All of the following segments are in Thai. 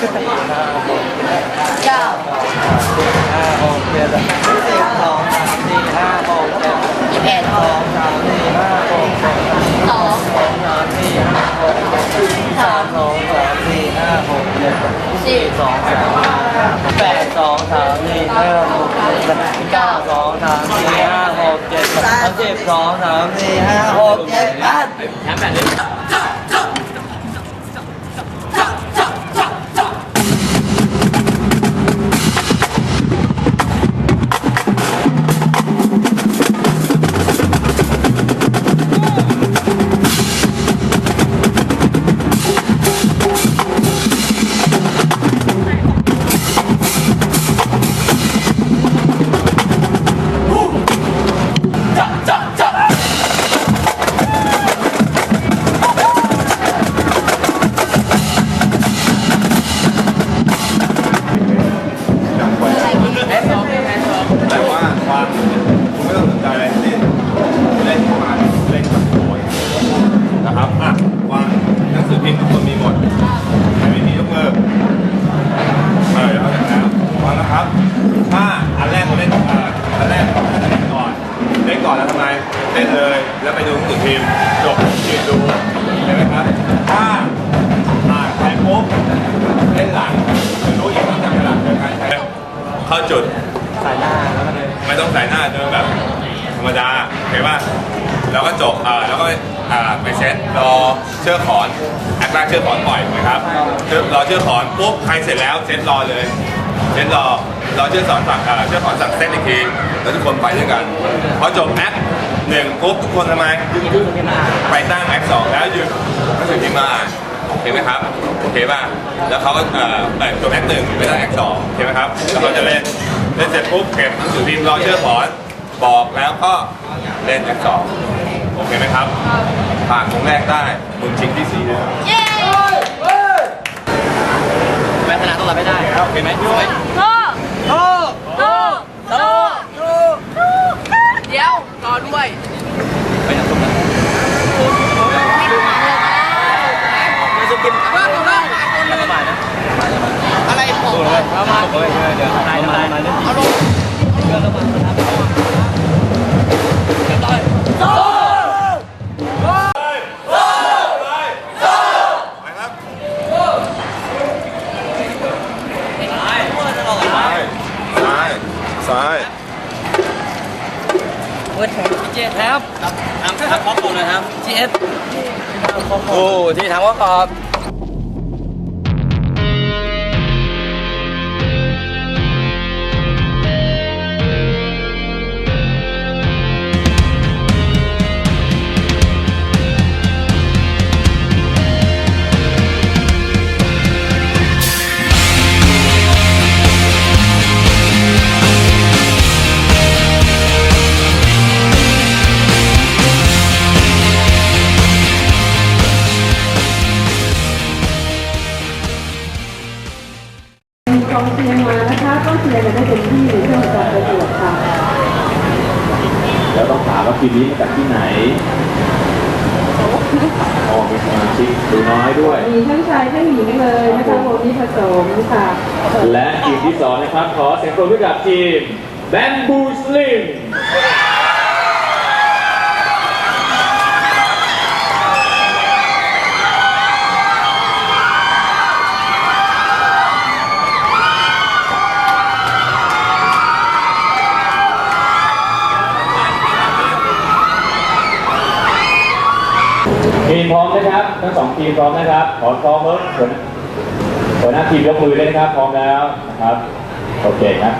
เก้าห้าหกเจ็ดสิบสองสามสี่ห้าหกเจ็ดสิบเอ็ดสองสามสี่ห้าหกเจ็ดสองสองสามสี่ห้าหกเจ็ดสามสองสามสี่ห้าหกเจ็ดสี่สองสามแปดสองสามสี่ห้าหกเจ็ดเก้าสองสามสี่ห้าหกเจ็ดสิบสองสามสี่ห้าหกเจ็ดแปดแต่ เล่นเลย แล้วไปดูหนังสือพิมพ์จบยืนดูเห็นไหมครับ ถ้าอ่านไปปุ๊บเล่นหลังจะรู้อีกต้องจำกระดาษเดินการใช้เข้าจุดสายหน้าแล้วก็เดินไม่ต้องใส่หน้าเดินแบบธรรมดาเห็นป่ะแล้วก็จบอ่าแล้วก็อ่าไปเซ็ตรอเชือกขอนแอคแรกเชือกขอนปล่อยถูกไหมครับเชือกรอเชือกขอนปุ๊บใครเสร็จแล้วเซ็ตรอเลยเซ็ตรอรอเชือกสอนสั่งอ่าเชือกขอนสั่งเซ็ตอีกทีแล้วทุกคนไปด้วยกันพอจบแอค หนึ่งปุ๊บทุกคนทำไมไปตั้งแอคสองแล้วหยุดก็ถึงที่มาอ่านโอเคไหมครับโอเคป่ะแล้วเขาก็เอ่อเอ่อจบแอคหนึ่งไปตั้งแอคสองโอเคไหมครับแล้วเขาจะเล่นเล่นเสร็จปุ๊บเก็บหนังสือพิมพ์รอเชื่อถอนบอกแล้วก็เล่นแอคสองโอเคไหมครับผ่านวงแรกได้มุนชิงที่สี่เลยเย้แม่ชนะต้องรับไม่ได้โอเคไหมช่วยโตโตโตโต เดี๋ยวรอด้วย โอ้ที่ทำข้อสอบ องเชียร์มานะคะต้องเชียร์กันได้เต็มที่เพื่อการประกวดค่ะแล้วต้องถามว่าทีมนี้มาจากที่ไหนอ๋อมีสมาชิกดูน้อยด้วย มีทั้งชายทั้งหญิงเลยนะคะวงนี้ผสมค่ะ และทีมที่สองนะครับ ขอเสียงปรบมือกับทีม Bamboo Slim ทีม พร้อมนะครับ ทั้งสองทีมพร้อมนะครับ ขอซ้อมเพิ่มหัวหน้าทีมยกมือเลยนะครับ พร้อมแล้วนะครับ โอเคครับ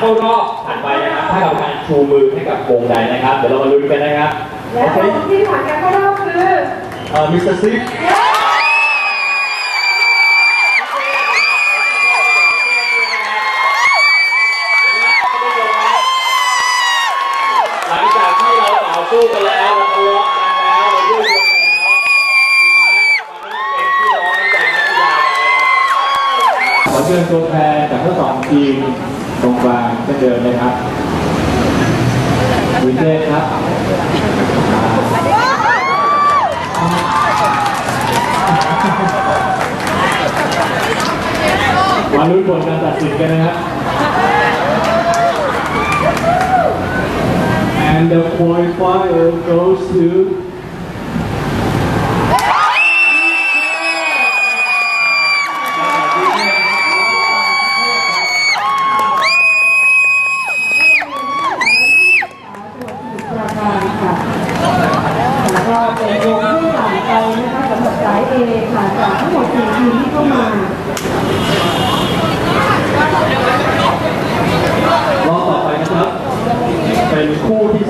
เข้ารอบผ่านไปนะครับถ้ากรรมการชูมือให้กับวงใดนะครับ เดี๋ยวเรามาลุ้นกันนะครับและโอเคคนที่ผ่านการเข้ารอบคือเอ่อมิสเตอร์ซิกหลังจากที่เราต่อสู้กันแล้วเราทะเลาะกันแล้วเรายืดกันแล้วตอนนี้เป็นพี่น้องในใจนักกีฬานะครับขอเชิญตัวแทนจากทั้งสองทีมตรงกลางเช่นเดิมนะครับวินเทจครับมาลุ้นผลการตัดสินกันนะครับ And the qualifier goes to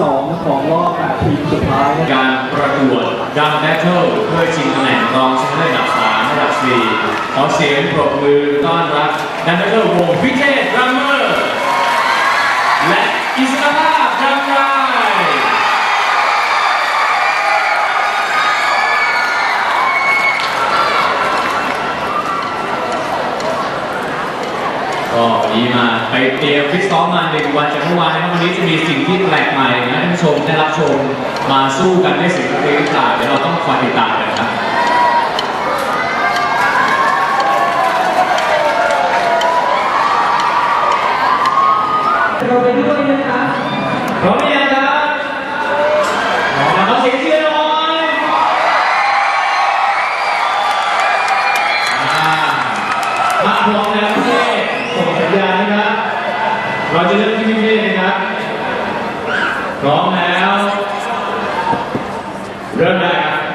คู่ที่2ของรอบ8ทีมสุดท้าย การประกวดดัมแบทเทิลเพื่อชิงตำแหน่งรองชนะเลิศอันดับ3ระดับ4ขอเสียงปรบมือต้อนรับดัมแบทเทิลวงพิเทศรัมโมอร์ และอิสระภาพรัมไรก็วั นี้มาไปเตรียมฟิตซ้อมมาหนึ่งวันจากเมื่อวานนะครับวันนี้จะมีสิ่งที่แปลกใหม่นะท่านผู้ชมได้รับชมมาสู้กันได้สิ่งที่ต่าเดี๋ยวเราต้องคอยติดตามกันครับ เราไปด้วยนะคะ พร้อมหรือยังครับพร้อมแล้วขอเสียงเชียร์หน่อยอ่าถ้าพร้อมแล้วพี่เท่ส่งสัญญาณนะครับ เราจะเริ่มที่พี่เท่นะครับ พร้อมแล้ว เริ่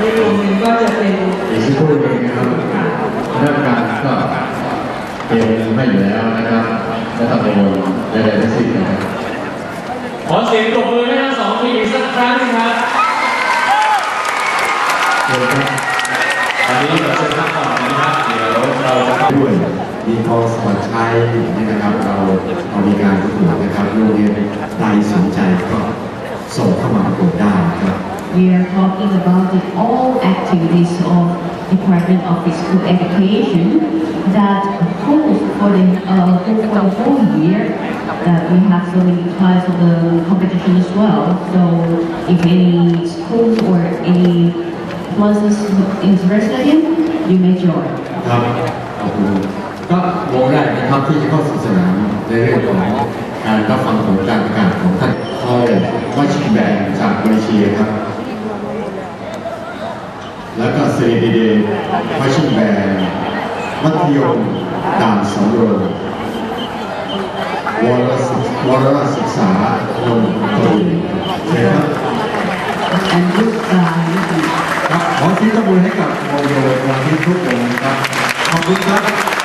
ในกลุ่หนึ่งนอีกสักครู่หนึงนะครับเรื่การก็เตรียมให้อยู่แล้วนะครับและทำในวันใดๆทั้สิ้นนะครับขอเสียงปรบมือให้ทั้งสองทีมอีกสักครั้งหนึ่ครับเดี๋ยวครับตอนนี้เราจะพักก่อนนะครับเดี๋ยวเราจะด้วยมีพอสอนชัยนะครับ เราเรามีการประกวดนะครับโรงเรียนใดสนใจก็ส่งเข้ามาประกวดได้นะครับ We are talking about the all activities of Department of Physical Education that holds for the, uh, for the whole year. That we have so many types of the competition as well. So if any schools or any classes interested in, you may join. ครับขอบคุณก็วงแรกนะครับที่จะเข้าสู่สนามในเรื่องของการรับฟังผลการประกาศของท่านคอยวัชิงแบงจากมาเลเซียครับ แล้วก็ซีดีเดวัชิงแบงมัธยมด่านสำโรงวรศึกวรศึกษานนทบุรีเชิญครับ And this guy, ครับขอชี้ตะบมือให้กับโมโยวันที่ทุกคนนะครับขอบคุณครับ